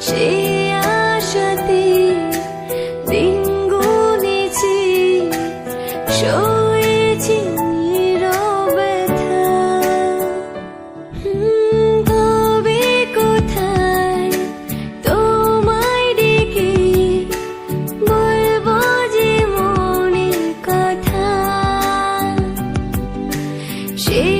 সে আশাতে দিন গুনেছি সয়েছি ব্যথা তবে কোথায় তোমায় ডেকে বলব যে মনের কথা? সে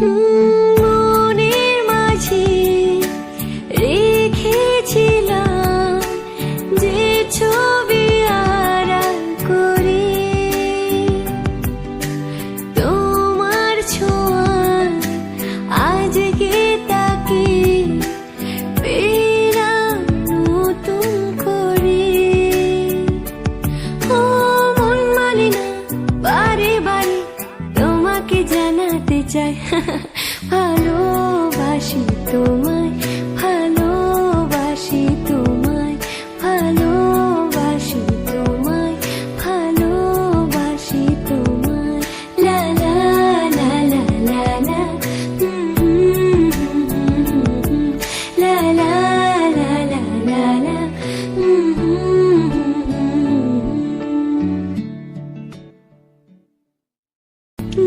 মনের চাই ভালোবাসি তোমায়।